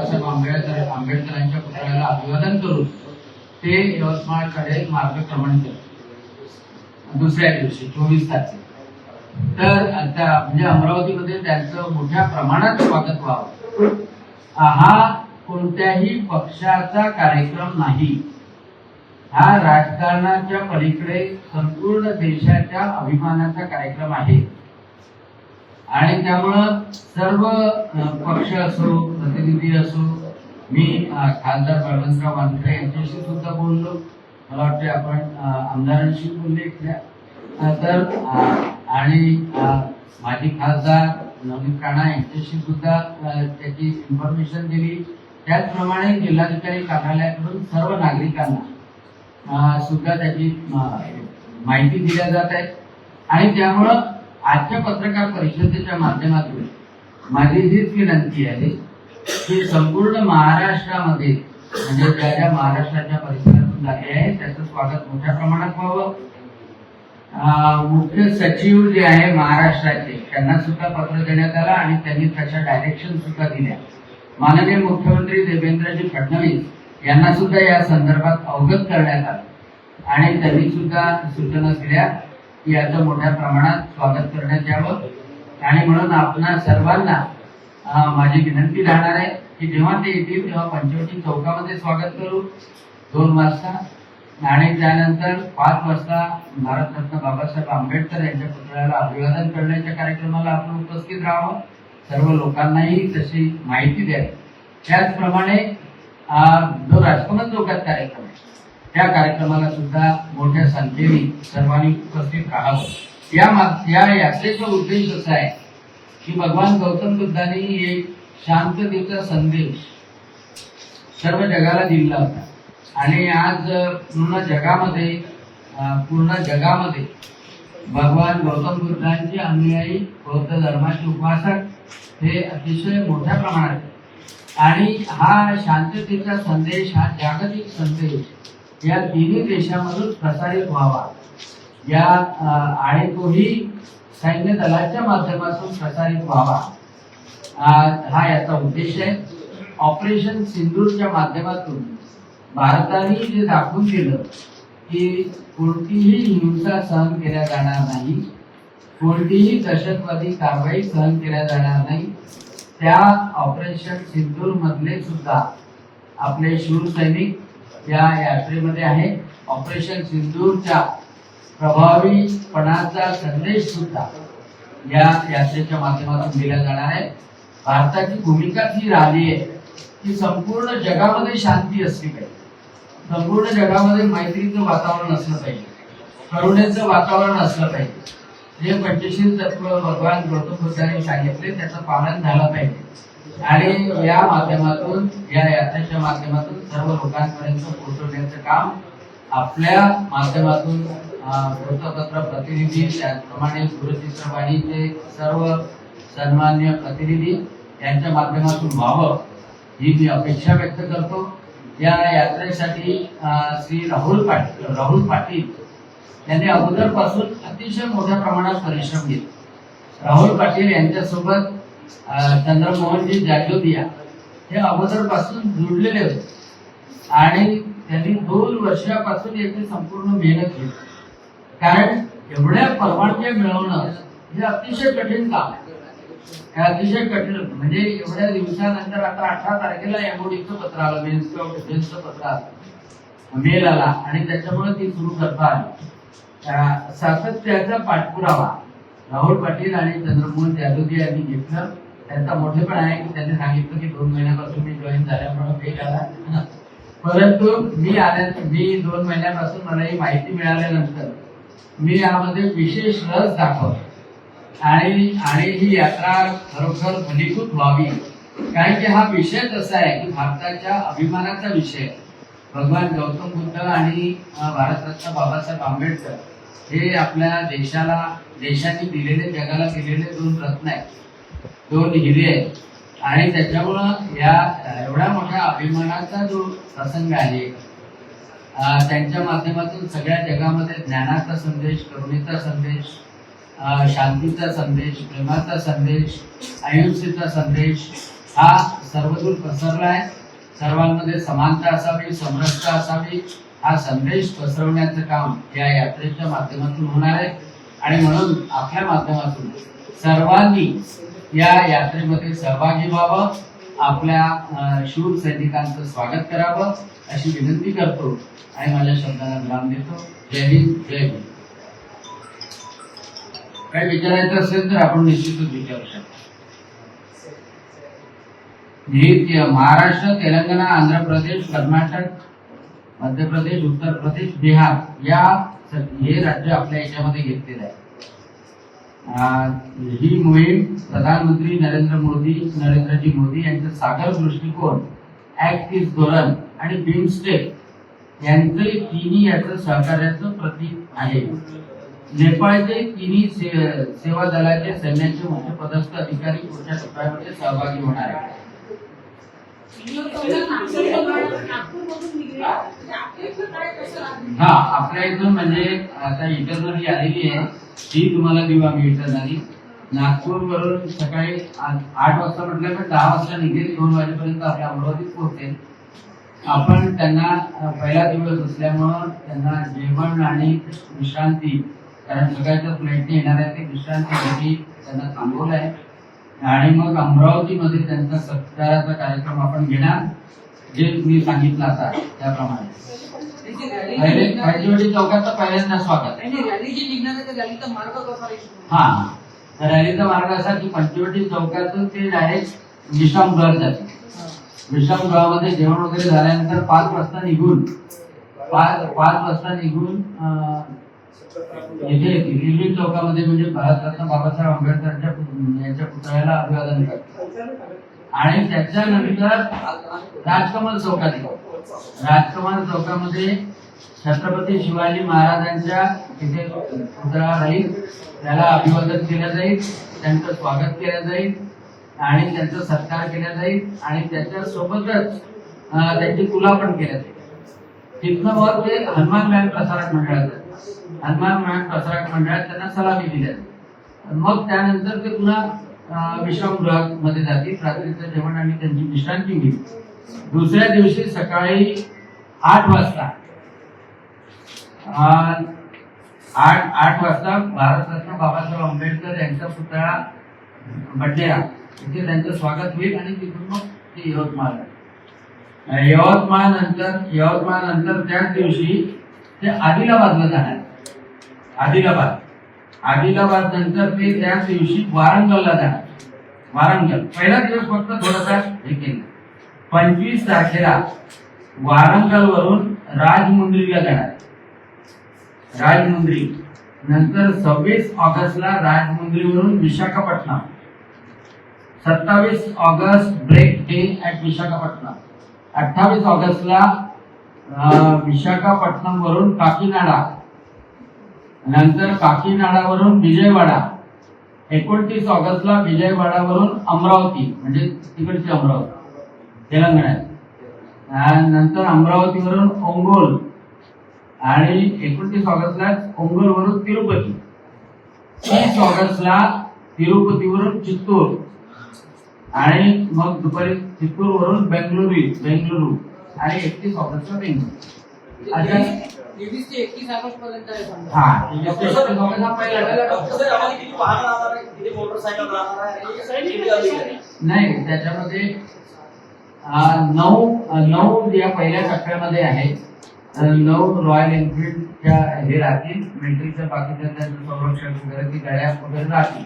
बाबासाहेब आंबेडकर आंबेडकरांच्या पुतळ्याला अभिवादन करून ते यवतमाळकडे मार्गक्रमण केलं. दुसऱ्या दिवशी चोवीस तारखे. तर त्या म्हणजे अमरावतीमध्ये त्यांचं मोठ्या प्रमाणात स्वागत व्हावं. हा कोणत्याही पक्षाचा कार्यक्रम नाही. हा राजकारणाच्या पलीकडे संपूर्ण देशाच्या अभिमानाचा कार्यक्रम आहे. आणि त्यामुळं सर्व पक्ष असो प्रतिनिधी असो मी खासदार बळवंतराव वानखडे यांच्याशी सुद्धा बोललो. मला वाटते आपण आमदारांशी बोलले इथल्या तर आणि माजी खासदार नवनीत राणा यांच्याशी सुद्धा त्याची इन्फॉर्मेशन दिली. त्याचप्रमाणे जिल्हाधिकारी कार्यालयाकडून सर्व नागरिकांना सुद्धा त्याची माहिती दिल्या जात आहे. आणि त्यामुळं आजच्या पत्रकार परिषदेच्या माध्यमातून माझी हीच विनंती आहे की संपूर्ण महाराष्ट्रामध्ये म्हणजे ज्या ज्या महाराष्ट्राच्या परिसरातून झाले आहे त्याचं स्वागत मोठ्या प्रमाणात व्हावं. मुख्य सचिव जे आहे महाराष्ट्राचे त्यांना सुद्धा पत्र देण्यात आलं आणि त्यांनी त्याच्या डायरेक्शन सुद्धा दिल्या. माननीय मुख्यमंत्री देवेंद्रजी फडणवीस यांना सुद्धा या संदर्भात अवगत करण्यात आलं. आणि त्यांनी सुद्धा सूचना दिल्या. याचं मोठ्या प्रमाणात स्वागत करण्यात यावं आणि म्हणून आपणा सर्वांना माझी विनंती राहणार आहे की जेव्हा ते येतील तेव्हा पंचवटी चौकामध्ये स्वागत करू. दोन वाजता. आणि त्यानंतर पाच वाजता भारतरत्न बाबासाहेब आंबेडकर यांच्या पुतळ्याला अभिवादन करण्याच्या कार्यक्रमाला आपण उपस्थित राहावं. सर्व लोकांनाही तशी माहिती द्यावी. त्याचप्रमाणे जो राजभवन चौकात कार्यक्रम आहे त्या कार्यक्रमाला सुद्धा मोठ्या संख्येने सर्वांनी उपस्थित राहावं. या मा- या यात्रेचा उद्देश असा आहे की भगवान गौतम बुद्धांनी एक शांततेचा संदेश सर्व जगाला दिला होता. आणि आज पूर्ण जगामध्ये पूर्ण जगामध्ये भगवान गौतम बुद्धांचे अनुयायी बौद्ध धर्माचे उपासक हे अतिशय मोठ्या प्रमाणात आणि हा शांततेचा संदेश हा जागतिक संदेश या तिन्ही देशामधून प्रसारित व्हावा. या आणि तोही सैन्य दलाच्या माध्यमातून प्रसारित व्हावा. हा याचा उद्देश आहे. ऑपरेशन सिंदूरच्या माध्यमातून भारताने जे दाखवून दिलं की कोणतीही हिंसा सहन केल्या जाणार नाही कोणतीही दहशतवादी कारवाई सहन केल्या जाणार नाही त्या ऑपरेशन सिंदूर मधले सुद्धा आपले शूर सैनिक या यात्रेमध्ये आहे. ऑपरेशन सिंदूरच्या प्रभावीपणाचा संदेश सुद्धा या यात्रेच्या माध्यमातून दिला जाणार आहे. भारताची भूमिका जी राहिली आहे की संपूर्ण जगामध्ये शांती असली पाहिजे. संपूर्ण जगामध्ये मैत्रीचं वातावरण असलं पाहिजे. करुणेचं वातावरण असलं पाहिजे. जे पंचशील तत्व भगवान गौतम बुद्धाने सांगितले त्याचं पालन झालं पाहिजे. आणि या माध्यमातून या यात्रेच्या माध्यमातून सर्व लोकांपर्यंत पोहोचवण्याचं काम आपल्या माध्यमातून वृत्तपत्र प्रतिनिधी त्याचप्रमाणे दूरचित्रवाणीचे सर्व सन्मान्य प्रतिनिधी यांच्या माध्यमातून व्हावं ही मी अपेक्षा व्यक्त करतो. या यात्रेसाठी श्री राहुल पाटील राहुल पाटील यांनी अगोदरपासून अतिशय मोठ्या प्रमाणात परिश्रम घेतले. राहुल पाटील यांच्यासोबत चंद्रमोहनजी जाजोदिया हे अगोदरपासून जुडलेले होते. आणि त्यांनी दोन वर्षापासून याची संपूर्ण मेहनत केली कारण एवढ्या परवानग्या मिळवणं हे अतिशय कठीण काम आहे. हे अतिशय कठीण म्हणजे एवढ्या दिवसानंतर आता अठरा तारखेला एमओडीचं पत्र आलं मेन्सचं डिफेन्सचं पत्र आलं. मेल आला आणि त्याच्यामुळे ती सुरू करता आली. सातत्याचा पाठपुरावा राहुल पाटील आणि चंद्रमोहन यादव यांनी घेतलं. त्यांचा मोठे पण आहे की त्यांनी सांगितलं की दोन महिन्यापासून मी जॉईन झाल्यामुळे वेग आला परंतु मी आल्या मी दोन महिन्यापासून मला ही माहिती मिळाल्यानंतर मी यामध्ये विशेष रस दाखवतो आणि आणि ही यात्रा खरोखर फलीभूत व्हावी. कारण की हा विषयच असा आहे की भारताच्या अभिमानाचा विषय भगवान गौतम बुद्ध आणि भारतरत्न बाबासाहेब आंबेडकर हे आपल्या देशाला देशाने दिलेले जगाला दिलेले दोन रत्न आहेत. दोन हिरे आहेत आणि त्याच्यामुळं या एवढ्या मोठ्या अभिमानाचा जो प्रसंग आहे त्यांच्या माध्यमातून सगळ्या जगामध्ये ज्ञानाचा संदेश करुणेचा संदेश शांतीचा संदेश प्रेमाचा संदेश अहिंसेचा संदेश हा सर्वदूर पसरला आहे. सर्वांमध्ये समानता असावी समरसता असावी हा संदेश पसरवण्याचं काम या यात्रेच्या माध्यमातून होणार आहे. आणि म्हणून आपल्या माध्यमातून सर्वांनी या यात्रेमध्ये सहभागी व्हावं. आपल्या शूर सैनिकांचं स्वागत करावं. अशी विनंती करतो आणि माझ्या शब्दाला विराम देतो. जय हिंद जय हिंद काही विचारायचं असेल तर आपण निश्चितच विचारू शकतो. महाराष्ट्र तेलंगणा आंध्र प्रदेश कर्नाटक मध्य प्रदेश उत्तर प्रदेश बिहार या हे राज्य आपल्या याच्यामध्ये घेतलेलं आहे. ही मोहीम प्रधानमंत्री नरेंद्र मोदी नरेंद्रजी मोदी यांचे सागर दृष्टिकोन ऍक्ट इज धोरण आणि बिमस्टेक यांचे तिन्ही याचं सहकार्याचं प्रतीक आहे. नेपाळचे तिन्ही से- सेवा दलाचे सैन्याचे उच्चपदस्थ अधिकारी पुढच्या टप्प्यामध्ये सहभागी होणार आहेत. हा आपल्या इथून म्हणजे आता इंटरनली आलेली आहे ती तुम्हाला देऊ आम्ही इंटरनली नागपूर वरून सकाळी आठ वाजता म्हटलं तर दहा वाजता निघेल दोन वाजेपर्यंत आपल्या अमरावतीत पोहोचेल. आपण त्यांना पहिला दिवस असल्यामुळं त्यांना जेवण आणि विश्रांती कारण सकाळच्या फ्लाईटने येणार आहे ते विश्रांतीसाठी त्यांना थांबवलं आहे. आणि मग अमरावतीमध्ये त्यांचा सत्काराचा कार्यक्रम आपण घेणार जे तुम्ही सांगितलं आता त्याप्रमाणे. पहिले पाहिजेवाडी चौकात पहिल्यांदा स्वागत. हा. रॅलीचा मार्ग असा की पंचवटी चौकातून ते डायरेक्ट विश्रामगृहात जाते. विश्रामगृहामध्ये जेवण वगैरे झाल्यानंतर पाच वाजता निघून पाच पाच वाजता निघून इथे दिल्ली चौकामध्ये म्हणजे भारतरत्न बाबासाहेब आंबेडकरच्या यांच्या पुतळ्याला अभिवादन करतात. आणि त्याच्यानंतर राजकमल चौकात राजकमल चौकामध्ये छत्रपती शिवाजी महाराजांच्या तिथे पुतळा राहील. त्याला अभिवादन केलं जाईल त्यांचं स्वागत केलं जाईल आणि त्यांचा सत्कार केला जाईल आणि त्याच्या सोबतच त्यांची तुला पण केल्या जाईल. तिथनं मग ते हनुमान व्यायाम प्रसारक मंडळात हनुमान व्यायाम प्रसारक मंडळात त्यांना सलामी दिली जाते मग त्यानंतर ते पुन्हा अं, विश्रामगृहामध्ये जातील रात्रीचं जेवण आणि त्यांची विश्रांती घेईल दुसऱ्या दिवशी सकाळी आठ वाजता. आठ आठ वाजता भारतरत्न बाबासाहेब आंबेडकर यांचा पुतळा बड्डेरा तिथे त्यांचं स्वागत होईल आणि तिथून मग ते यवतमाळ यवतमाळ नंतर यवतमाळ नंतर त्याच दिवशी ते आदिलाबादला जाणार. आदिलाबाद. आदिलाबाद नंतर ते त्याच दिवशी वारंगलला जाणार. वारंगल. पहिला दिवस फक्त थोडासा हे केलं. पंचवीस तारखेला वारंगल वरून राजमुंद्रीला जाणार. राजमुंद्री. नंतर सव्वीस ऑगस्टला राजमुंद्रीवरून विशाखापट्टणम. सत्तावीस August break day at Visakhapatnam. अठ्ठावीस ऑगस्टला अं, विशाखापट्टणम वरून काकीनाडा. नंतर काकीनाडावरून विजयवाडा एकोणतीस ऑगस्टला विजयवाडावरून अमरावती म्हणजे तिकडची अमरावती तेलंगणात. नंतर अमरावतीवरून ओंगोल आणि एकोणतीस ऑगस्टला ओंगोलवरून तिरुपती. तीस ऑगस्टला तिरुपतीवरून चित्तूर आणि मग दुपारी चित्तूरवरून बेंगलुरू बेंगलुरू आणि एकतीस ऑगस्टला बेंगलुरू. तेवीस ते एकतीस ऑगस्ट पर्यंत आहे समजा. हा एकतीस ऑगस्ट? नाही त्याच्यामध्ये अं, नऊ अं, नऊ या पहिल्या टप्प्यामध्ये आहे. अं, नऊ रॉयल एनफिल्डच्या हे राहतील. मिलिटरीच्या बाकीच्या त्यांचं संरक्षण वगैरे ती गाड्या वगैरे राहतील.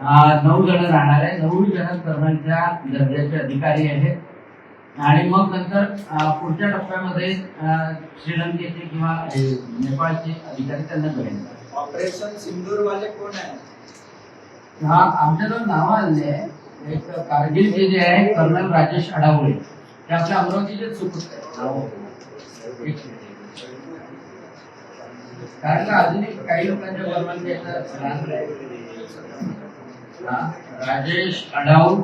अं, नऊ जण राहणार आहे. नऊ जण कर्नलच्या दर्जाचे अधिकारी आहेत. आणि मग नंतर पुढच्या टप्प्यामध्ये श्रीलंकेचे किंवा नेपाळचे अधिकारी त्यांना मिळेल ऑपरेशन सिंदूर वाले कोण आहे हा आमच्याकडे नाव आले एक कारगिलचे जे आहे कर्नल राजेश अडावळे ते आपल्या आहेत. नाव एक मिनिट. कारण का अजूनही काही लोकांच्या आहे. हा, राजेश अडाऊ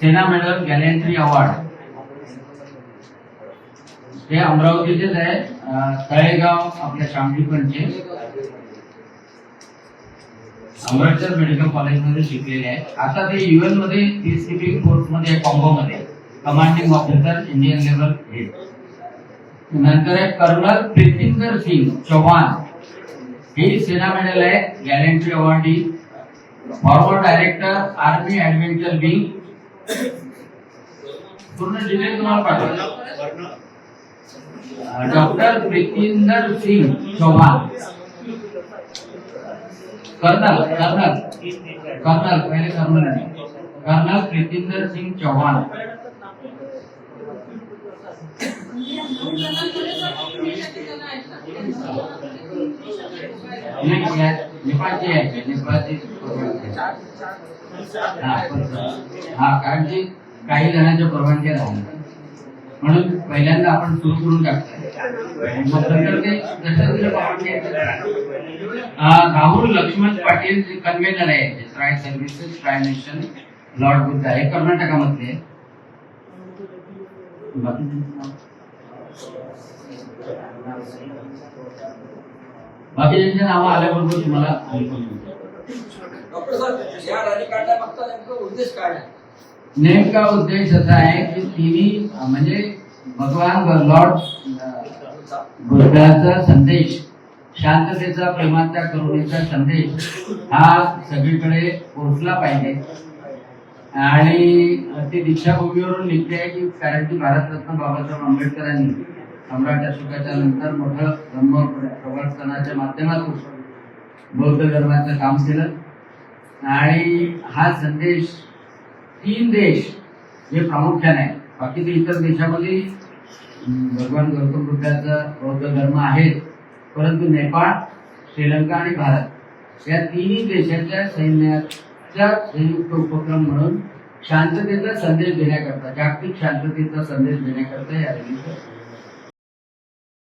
सेना मेडल गॅलेंट्री अवॉर्ड हे अमरावतीचेच आहे. तळेगाव आपल्या शामलीपणचे. अमृतसर मेडिकल कॉलेजमध्ये शिकलेले आहेत आता ते युएनमध्ये पीसीपी कोर्समध्ये कॉम्बो मध्ये commanding officer Indian level head. नंतर आहे कर्नल प्रितिंदर सिंग चौहान. हे सेना मेडल आहे gallantry awardee. Former director army adventure wing. पूर्ण डिटेल तुम्हाला पाठवतो. Doctor Pritinder Singh Chauhan. Colonel colonel. Colonel पहले कर्नल आहे. कर्नल प्रितिंदर सिंह चौहान. नाही, आहे नेपाळची हा कारण की काही जणांच्या परवानग्या राहिल्या म्हणून पहिल्यांदा आपण सुरू करून टाकतोय राहुल लक्ष्मण पाटील जे कन्व्हेनर आहे tri services tri nation lord Buddha हे कर्नाटकामधले आहे. बाकीच्यांचं नाव? नावं आल्याबरोबर तुम्हाला डॉक्टर साहेब या रॅली काढण्यामागचा नेमका उद्देश काय आहे नेमका उद्देश असा आहे की तिन्ही म्हणजे भगवान लॉर्ड बुद्धाचा संदेश शांततेचा प्रेमाचा करुणेचा संदेश हा सगळीकडे पोहोचला पाहिजे. आणि ती दीक्षाभूमीवरून निघते आहे की कारण की भारतरत्न बाबासाहेब आंबेडकरांनी सम्राट अशोकाच्या नंतर मोठं धर्म प्रवर्तनाच्या माध्यमातून बौद्ध धर्माचं काम केलं. आणि हा संदेश तीन देश हे प्रामुख्याने आहे बाकीचे इतर देशामध्ये भगवान गौतम बुद्धाचा बौद्ध धर्म आहेत. परंतु नेपाळ श्रीलंका आणि भारत या तिन्ही देशाच्या सैन्याचा संयुक्त उपक्रम म्हणून शांततेचा संदेश देण्याकरता जागतिक शांततेचा संदेश देण्याकरता या रॅलीचं